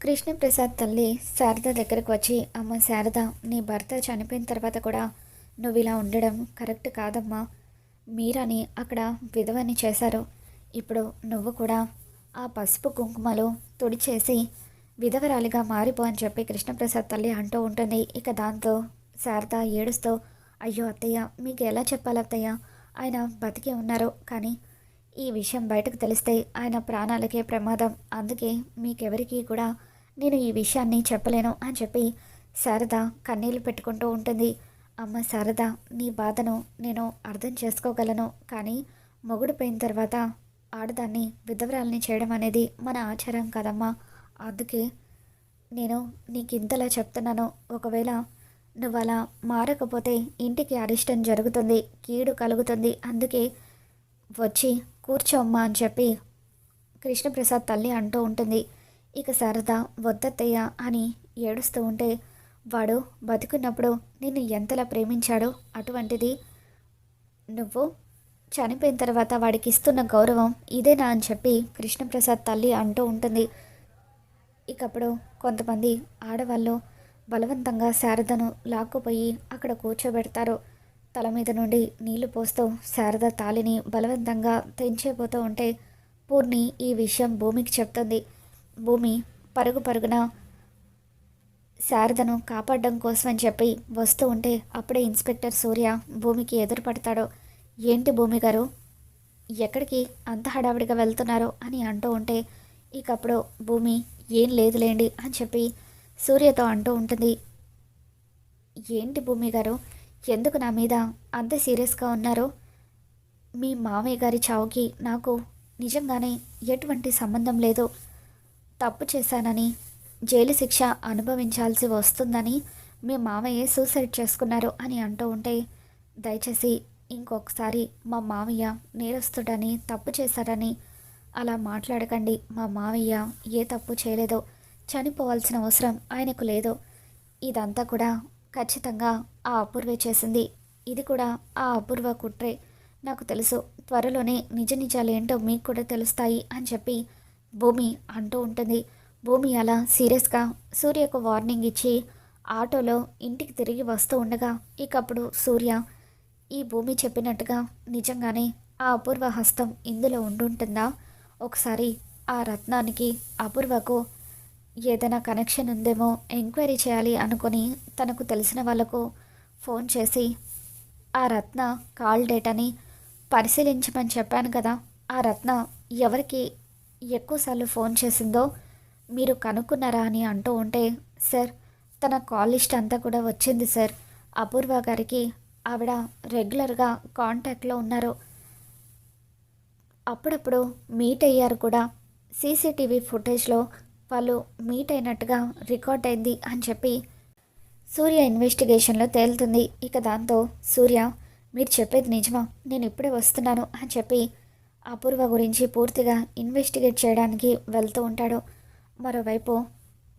కృష్ణప్రసాద్ తల్లి శారద దగ్గరకు వచ్చి అమ్మ శారద నీ భర్త చనిపోయిన తర్వాత కూడా నువ్వు ఇలా ఉండడం కరెక్ట్ కాదమ్మా. మీరని అక్కడ విధవని చేశారు. ఇప్పుడు నువ్వు కూడా ఆ పసుపు కుంకుమలు తుడిచేసి విధవరాలిగా మారిపో అని చెప్పి కృష్ణప్రసాద్ తల్లి అంటూ ఉంటుంది. ఇక దాంతో శారద ఏడుస్తూ అయ్యో అత్తయ్య మీకు ఎలా చెప్పాలి అత్తయ్య? ఆయన బతికే ఉన్నారు. కానీ ఈ విషయం బయటకు తెలిస్తే ఆయన ప్రాణాలకే ప్రమాదం. అందుకే మీకెవరికీ కూడా నేను ఈ విషయాన్ని చెప్పలేను అని చెప్పి శారద కన్నీళ్ళు పెట్టుకుంటూ ఉంటుంది. అమ్మ శారద నీ బాధను నేను అర్థం చేసుకోగలను. కానీ మొగుడు పోయిన తర్వాత ఆడదాన్ని విధవరాల్ని చేయడం అనేది మన ఆచారం కదమ్మా. అందుకే నేను నీకు ఇంతలా చెప్తున్నాను. ఒకవేళ నువ్వు అలా మారకపోతే ఇంటికి అరిష్టం జరుగుతుంది కీడు కలుగుతుంది. అందుకే వచ్చి కూర్చోమ్మా అని చెప్పి కృష్ణప్రసాద్ తల్లి అంటూ ఉంటుంది. ఇక శారద వద్దత్తయ్య అని ఏడుస్తూ ఉంటే వాడు బతుకున్నప్పుడు నిన్ను ఎంతలా ప్రేమించాడో అటువంటిది నువ్వు చనిపోయిన తర్వాత వాడికి ఇస్తున్న గౌరవం ఇదేనా అని చెప్పి కృష్ణప్రసాద్ తల్లి అంటూ ఉంటుంది. ఇకప్పుడు కొంతమంది ఆడవాళ్ళు బలవంతంగా శారదను లాక్కుపోయి అక్కడ కూర్చోబెడతారు. తల మీద నుండి నీళ్ళు పోస్తూ శారద తాలిని బలవంతంగా తెంచేపోతూ ఉంటే పూర్ణి ఈ విషయం భూమికి చెప్తుంది. భూమి పరుగు పరుగున శారదను కాపాడడం కోసం అని చెప్పి వస్తూ ఉంటే అప్పుడే ఇన్స్పెక్టర్ సూర్య భూమికి ఎదురుపడతాడు. ఏంటి భూమి గారు? ఎక్కడికి అంత హడావిడిగా వెళ్తున్నారు? అని అంటూ ఉంటే ఇకప్పుడు భూమి ఏం లేదులేండి అని చెప్పి సూర్యతో అంటూ ఉంటుంది. ఏంటి భూమి గారు? ఎందుకు నా మీద అంత సీరియస్గా ఉన్నారు? మీ మామయ్య గారి చావుకి నాకు నిజంగానే ఎటువంటి సంబంధం లేదు తప్పు చేశానని జైలు శిక్ష అనుభవించాల్సి వస్తుందని మీ మామయ్య సూసైడ్ చేసుకున్నారు అని అంటూ ఉంటే దయచేసి ఇంకొకసారి మా మామయ్య నేరస్తుడని తప్పు చేశారని అలా మాట్లాడకండి. మా మామయ్య ఏ తప్పు చేయలేదో చనిపోవాల్సిన అవసరం ఆయనకు లేదు ఇదంతా కూడా ఖచ్చితంగా ఆ అపూర్వే చేసింది. ఇది కూడా ఆ అపూర్వ కుట్రే. నాకు తెలుసు త్వరలోనే నిజ నిజాలు ఏంటో మీకు కూడా తెలుస్తాయి అని చెప్పి భూమి అంటూ ఉంటుంది. భూమి అలా సీరియస్గా సూర్యకు వార్నింగ్ ఇచ్చి ఆటోలో ఇంటికి తిరిగి వస్తూ ఉండగా ఇకప్పుడు సూర్య ఈ భూమి చెప్పినట్టుగా నిజంగానే ఆ అపూర్వ హస్తం ఇందులో ఉండుంటుందా? ఒకసారి ఆ రత్నానికి అపూర్వకు ఏదైనా కనెక్షన్ ఉందేమో ఎంక్వైరీ చేయాలి అనుకొని తనకు తెలిసిన వాళ్ళకు ఫోన్ చేసి ఆ రత్న కాల్ డేటాని పరిశీలించమని చెప్పాను కదా ఆ రత్న ఎవరికి ఎక్కువసార్లు ఫోన్ చేసిందో మీరు కనుక్కున్నారా అని అంటూ ఉంటే సార్ తన కాల్ లిస్ట్ అంతా కూడా వచ్చింది సార్. అపూర్వ గారికి ఆవిడ రెగ్యులర్గా కాంటాక్ట్లో ఉన్నారు. అప్పుడప్పుడు మీట్ అయ్యారు కూడా. సీసీటీవీ ఫుటేజ్లో వాళ్ళు మీట్ అయినట్టుగా రికార్డ్ అయింది అని చెప్పి సూర్య ఇన్వెస్టిగేషన్లో తేలుతుంది. ఇక దాంతో సూర్య మీరు చెప్పేది నిజమా? నేను ఇప్పుడే వస్తున్నాను అని చెప్పి అపూర్వ గురించి పూర్తిగా ఇన్వెస్టిగేట్ చేయడానికి వెళ్తూ ఉంటాడు. మరోవైపు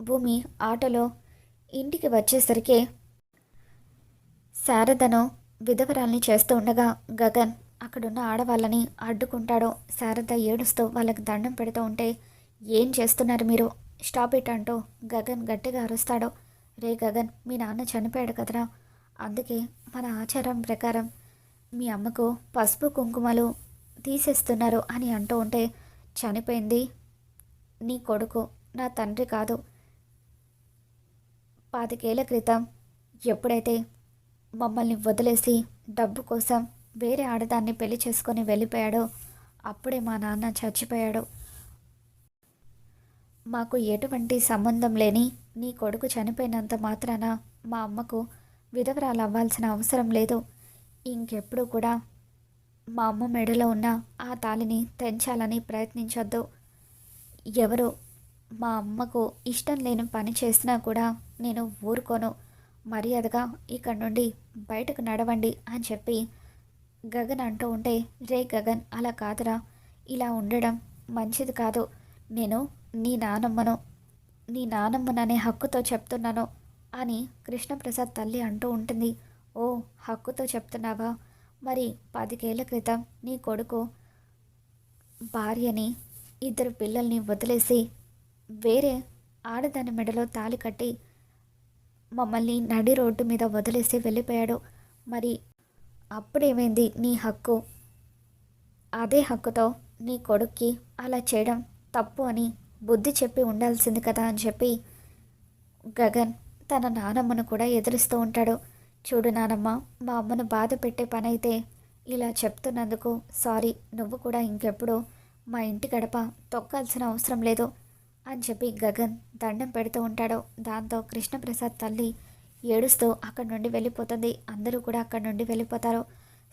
భూమి ఆటోలో ఇంటికి వచ్చేసరికి శారదను విధవరాల్ని చేస్తూ ఉండగా గగన్ అక్కడున్న ఆడవాళ్ళని అడ్డుకుంటాడు. శారద ఏడుస్తూ వాళ్ళకి దండం పెడుతూ ఉంటే ఏం చేస్తున్నారు మీరు? స్టాప్ ఇట్ అంటూ గగన్ గట్టిగా అరుస్తాడు. రే గగన్ మీ నాన్న చనిపోయాడు కదరా. అందుకే మన ఆచారం ప్రకారం మీ అమ్మకు పసుపు కుంకుమలు తీసేస్తున్నారు అని అంటూ ఉంటే చనిపోయింది నీ కొడుకు నా తండ్రి కాదు. పాతికేళ్ళ క్రితం ఎప్పుడైతే మమ్మల్ని వదిలేసి డబ్బు కోసం వేరే ఆడదాన్ని పెళ్ళి చేసుకొని వెళ్ళిపోయాడో అప్పుడే మా నాన్న చచ్చిపోయాడు. మాకు ఎటువంటి సంబంధం లేని నీ కొడుకు చనిపోయినంత మాత్రాన మా అమ్మకు విధవరాలు అవ్వాల్సిన అవసరం లేదు. ఇంకెప్పుడు కూడా మా అమ్మ మెడలో ఉన్న ఆ తాలిని తెంచాలని ప్రయత్నించొద్దు. ఎవరు మా అమ్మకు ఇష్టం లేని పని చేసినా కూడా నేను ఊరుకోను. మర్యాదగా ఇక్కడ నుండి బయటకు నడవండి అని చెప్పి గగన్ అంటూ ఉంటే రే గగన్ అలా కాదురా. ఇలా ఉండడం మంచిది కాదు. నేను నీ నానమ్మను నీ నానమ్మననే హక్కుతో చెప్తున్నాను అని కృష్ణప్రసాద్ తల్లి అంటూ ఉంటుంది. ఓ హక్కుతో చెప్తున్నావా? మరి పదికేళ్ళ క్రితం నీ కొడుకు భార్యని ఇద్దరు పిల్లల్ని వదిలేసి వేరే ఆడదాని మెడలో తాళి కట్టి మమ్మల్ని నడి రోడ్డు మీద వదిలేసి వెళ్ళిపోయాడు. మరి అప్పుడేమైంది నీ హక్కు? అదే హక్కుతో నీ కొడుక్కి అలా చేయడం తప్పు అని బుద్ధి చెప్పి ఉండాల్సింది కదా అని చెప్పి గగన్ తన నానమ్మను కూడా ఎదురుస్తూ ఉంటాడు. చూడు నానమ్మ మా అమ్మను బాధ పెట్టే పని అయితే ఇలా చెప్తున్నందుకు సారీ నువ్వు కూడా ఇంకెప్పుడు మా ఇంటి గడప తొక్కాల్సిన అవసరం లేదు అని చెప్పి గగన్ దండం పెడుతూ ఉంటాడు. దాంతో కృష్ణప్రసాద్ తల్లి ఏడుస్తూ అక్కడి నుండి వెళ్ళిపోతుంది. అందరూ కూడా అక్కడి నుండి వెళ్ళిపోతారు.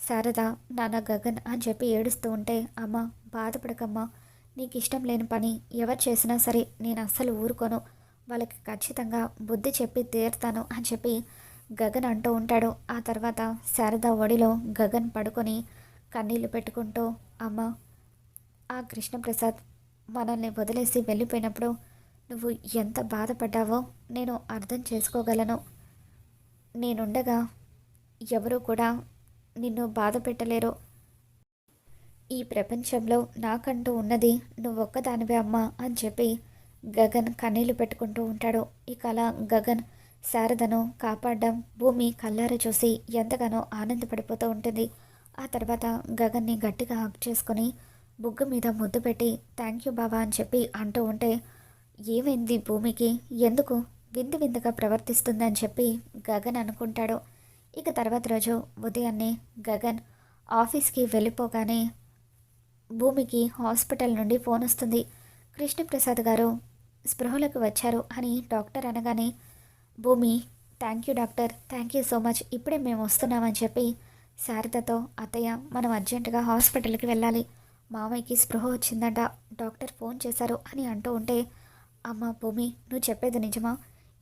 శారద నాన్న గగన్ అని చెప్పి ఏడుస్తూ ఉంటే అమ్మ బాధపడకమ్మా నీకు ఇష్టం లేని పని ఎవరు చేసినా సరే నేను అస్సలు ఊరుకోను. వాళ్ళకి ఖచ్చితంగా బుద్ధి చెప్పి తీరుతాను అని చెప్పి గగన్ అంటూ ఉంటాడు. ఆ తర్వాత శారద ఒడిలో గగన్ పడుకొని కన్నీళ్ళు పెట్టుకుంటూ అమ్మ ఆ కృష్ణప్రసాద్ మనల్ని వదిలేసి వెళ్ళిపోయినప్పుడు నువ్వు ఎంత బాధపడ్డావో నేను అర్థం చేసుకోగలను. నేనుండగా ఎవరూ కూడా నిన్ను బాధ పెట్టలేరు. ఈ ప్రపంచంలో నాకంటూ ఉన్నది నువ్వొక్కదానివే అమ్మా అని చెప్పి గగన్ కన్నీళ్ళు పెట్టుకుంటూ ఉంటాడు. ఇక అలా గగన్ శారదను కాపాడడం భూమి కళ్ళార చూసి ఎంతగానో ఆనందపడిపోతూ ఉంటుంది. ఆ తర్వాత గగన్ని గట్టిగా హక్ చేసుకొని బుగ్గ మీద ముద్దు పెట్టి థ్యాంక్ యూ బాబా అని చెప్పి అంటూ ఉంటే ఏమైంది భూమికి? ఎందుకు? విందు విందుగా ప్రవర్తిస్తుందని చెప్పి గగన్ అనుకుంటాడు. ఇక తర్వాత రోజు ఉదయాన్నే గగన్ ఆఫీస్కి వెళ్ళిపోగానే భూమికి హాస్పిటల్ నుండి ఫోన్ వస్తుంది. కృష్ణప్రసాద్ గారు స్పృహలకు వచ్చారు అని డాక్టర్ అనగానే Bhoomi thank you doctor thank you so much ఇప్పుడే మేము వస్తున్నామని చెప్పి శారదతో అత్తయ్య మనం అర్జెంటుగా హాస్పిటల్కి వెళ్ళాలి. మామయ్యకి స్పృహ వచ్చిందంట డాక్టర్ ఫోన్ చేశారు అని అంటూ ఉంటే అమ్మ భూమి నువ్వు చెప్పేది నిజమా?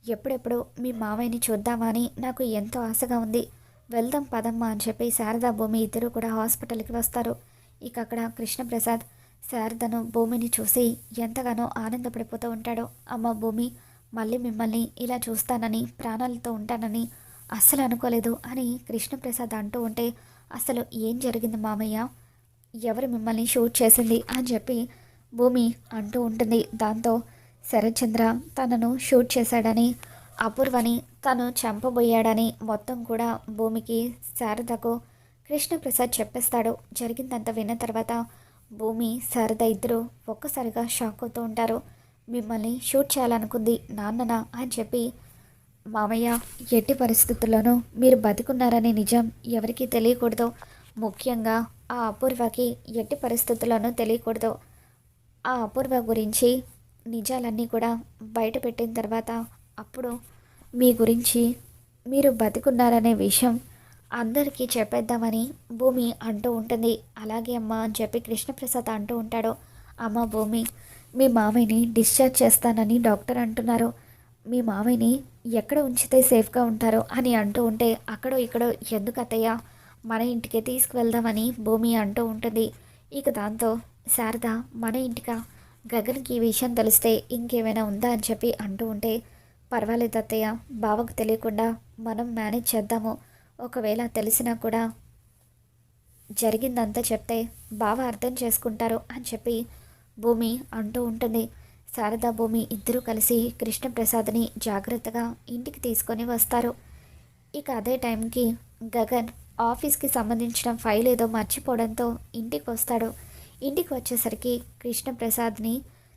ఎప్పుడెప్పుడు మీ మామయ్యని చూద్దామా అని నాకు ఎంతో ఆశగా ఉంది. వెళ్దాం పదమ్మా అని చెప్పి శారదా భూమి ఇద్దరు కూడా హాస్పిటల్కి వస్తారు. ఇక అక్కడ కృష్ణప్రసాద్ శారదను భూమిని చూసి ఎంతగానో ఆనందపడిపోతూ ఉంటాడు. అమ్మ భూమి మళ్ళీ మిమ్మల్ని ఇలా చూస్తానని ప్రాణాలతో ఉంటానని అస్సలు అనుకోలేదు అని కృష్ణప్రసాద్ అంటూ ఉంటే అసలు ఏం జరిగింది మామయ్య? ఎవరు మిమ్మల్ని షూట్ చేసింది? అని చెప్పి భూమి అంటూ ఉంటుంది. దాంతో శరత్చంద్ర తనను షూట్ చేశాడని అపూర్వని తను చంపబోయాడని మొత్తం కూడా భూమికి శారదకు కృష్ణప్రసాద్ చెప్పేస్తాడు. జరిగిందంతా విన్న తర్వాత భూమి శారద ఇద్దరు ఒక్కసారిగా షాక్ అవుతూ ఉంటారు. మిమ్మల్ని షూట్ చేయాలనుకుంది నాన్ననా? అని చెప్పి మామయ్య ఎట్టి పరిస్థితుల్లోనూ మీరు బతికున్నారనే నిజం ఎవరికీ తెలియకూడదు. ముఖ్యంగా ఆ అపూర్వకి ఎట్టి పరిస్థితుల్లోనూ తెలియకూడదు. ఆ అపూర్వ గురించి నిజాలన్నీ కూడా బయట పెట్టిన తర్వాత అప్పుడు మీ గురించి మీరు బతికున్నారనే విషయం అందరికీ చెప్పేద్దామని భూమి అంటూ ఉంటుంది. అలాగే అమ్మ అని చెప్పి కృష్ణప్రసాద్ అంటూ ఉంటాడు. అమ్మ భూమి మీ మామయ్యని డిశ్చార్జ్ చేస్తానని డాక్టర్ అంటున్నారు. మీ మామయ్యని ఎక్కడ ఉంచితే సేఫ్గా ఉంటారో అని అంటూ ఉంటే అక్కడో ఇక్కడో ఎందుకు అత్తయ్య? మన ఇంటికే తీసుకువెళ్దామని భూమి అంటూ ఉంటుంది. ఇక దాంతో శారద మన ఇంటికా? గగన్కి ఈ విషయం తెలిస్తే ఇంకేమైనా ఉందా అని చెప్పి అంటూ ఉంటే పర్వాలేదు అత్తయ్య. బావకు తెలియకుండా మనం మేనేజ్ చేద్దాము. ఒకవేళ తెలిసినా కూడా జరిగిందంతా చెప్తే బావ అర్థం చేసుకుంటారు అని చెప్పి భూమి అంటూ ఉంటుంది. శారదా భూమి ఇద్దరూ కలిసి కృష్ణప్రసాద్ని జాగ్రత్తగా ఇంటికి తీసుకొని వస్తారు. ఇక అదే టైంకి గగన్ ఆఫీస్కి సంబంధించిన ఫైల్ ఏదో మర్చిపోవడంతో ఇంటికి వస్తాడు. ఇంటికి వచ్చేసరికి కృష్ణప్రసాద్ని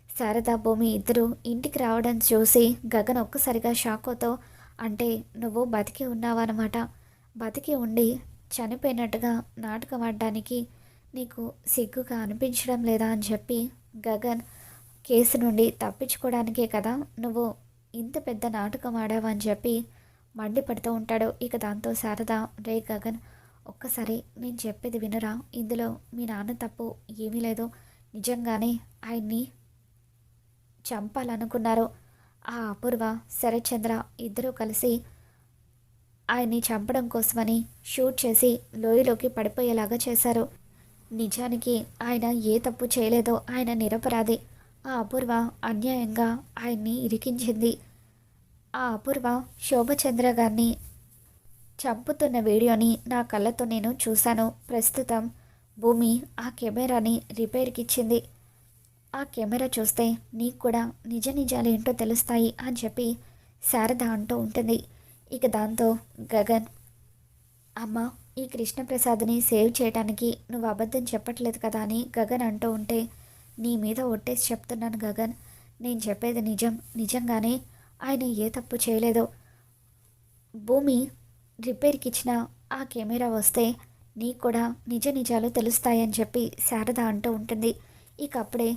శారదా భూమి ఇద్దరు ఇంటికి రావడం చూసి గగన్ ఒక్కసారిగా షాకోతో అంటే నువ్వు బతికి ఉన్నావన్నమాట. బతికి ఉండి చనిపోయినట్టుగా నాటకమాడడానికి నీకు సిగ్గుగా అనిపించడం లేదా అని చెప్పి గగన్ కేసు నుండి తప్పించుకోవడానికే కదా నువ్వు ఇంత పెద్ద నాటకం ఆడావని చెప్పి మండిపడుతూ ఉంటాడు. ఇక దాంతో శారదా రే గగన్ ఒక్కసారి నేను చెప్పేది వినరా. ఇందులో మీ నాన్న తప్పు ఏమీ లేదు. నిజంగానే ఆయన్ని చంపాలనుకున్నారు. ఆ అపూర్వ శరత్చంద్ర ఇద్దరూ కలిసి ఆయన్ని చంపడం కోసమని షూట్ చేసి లోయలోకి పడిపోయేలాగా చేశారు. నిజానికి ఆయన ఏ తప్పు చేయలేదో ఆయన నిరపరాధి. ఆ అపూర్వ అన్యాయంగా ఆయన్ని ఇరికించింది. ఆ అపూర్వ శోభచంద్ర గారిని చంపుతున్న వీడియోని నా కళ్ళతో నేను చూశాను. ప్రస్తుతం భూమి ఆ కెమెరాని రిపేర్కి ఇచ్చింది ఆ కెమెరా చూస్తే నీకు కూడా నిజ నిజాలు ఏంటో తెలుస్తాయి అని చెప్పి శారద అంటూ ఉంటుంది. ఇక దాంతో గగన్ అమ్మ ఈ కృష్ణప్రసాద్ని సేవ్ చేయడానికి నువ్వు అబద్ధం చెప్పట్లేదు కదా అని గగన్ అంటూ ఉంటే నీ మీద ఒట్టేసి చెప్తున్నాను గగన్. నేను చెప్పేది నిజం. నిజంగానే ఆయన ఏ తప్పు చేయలేదో. భూమి రిపేర్కి ఇచ్చిన ఆ కెమెరా వస్తే నీకు కూడా నిజ నిజాలు తెలుస్తాయని చెప్పి శారద అంటూ ఉంటుంది. ఇక అప్పుడే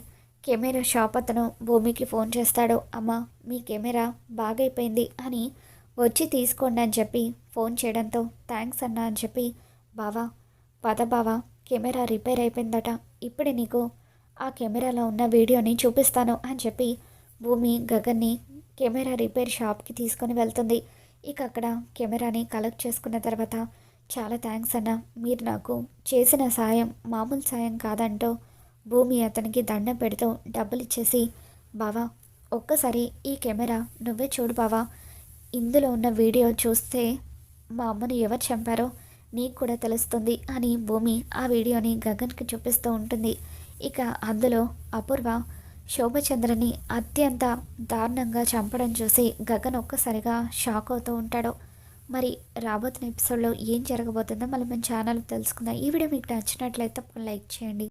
కెమెరా షాప్ అతను భూమికి ఫోన్ చేస్తాడు. అమ్మ మీ కెమెరా బాగైపోయింది అని వచ్చి తీసుకోండి అని చెప్పి ఫోన్ చేయడంతో థ్యాంక్స్ అన్నా అని చెప్పి బావా పద బావా కెమెరా రిపేర్ అయిపోయిందట. ఇప్పుడే నీకు ఆ కెమెరాలో ఉన్న వీడియోని చూపిస్తాను అని చెప్పి భూమి గగన్ని కెమెరా రిపేర్ షాప్కి తీసుకొని వెళ్తుంది. ఇక అక్కడ కెమెరాని కలెక్ట్ చేసుకున్న తర్వాత చాలా థ్యాంక్స్ అన్న మీరు నాకు చేసిన సాయం మామూలు సాయం కాదంటూ భూమి అతనికి దండం పెడుతూ డబ్బులు ఇచ్చేసి బావా ఒక్కసారి ఈ కెమెరా నువ్వే చూడు బావా ఇందులో ఉన్న వీడియో చూస్తే మా అమ్మను ఎవరు చంపారో నీకు కూడా తెలుస్తుంది అని భూమి ఆ వీడియోని గగన్కి చూపిస్తూ ఉంటుంది. ఇక అందులో అపూర్వ శోభచంద్రని అత్యంత దారుణంగా చంపడం చూసి గగన్ ఒక్కసారిగా షాక్ అవుతూ ఉంటాడు. మరి రాబోతున్న ఎపిసోడ్లో ఏం జరగబోతుందో మళ్ళీ మన ఛానల్ తెలుసుకుందాం. ఈ వీడియో మీకు నచ్చినట్లయితే లైక్ చేయండి.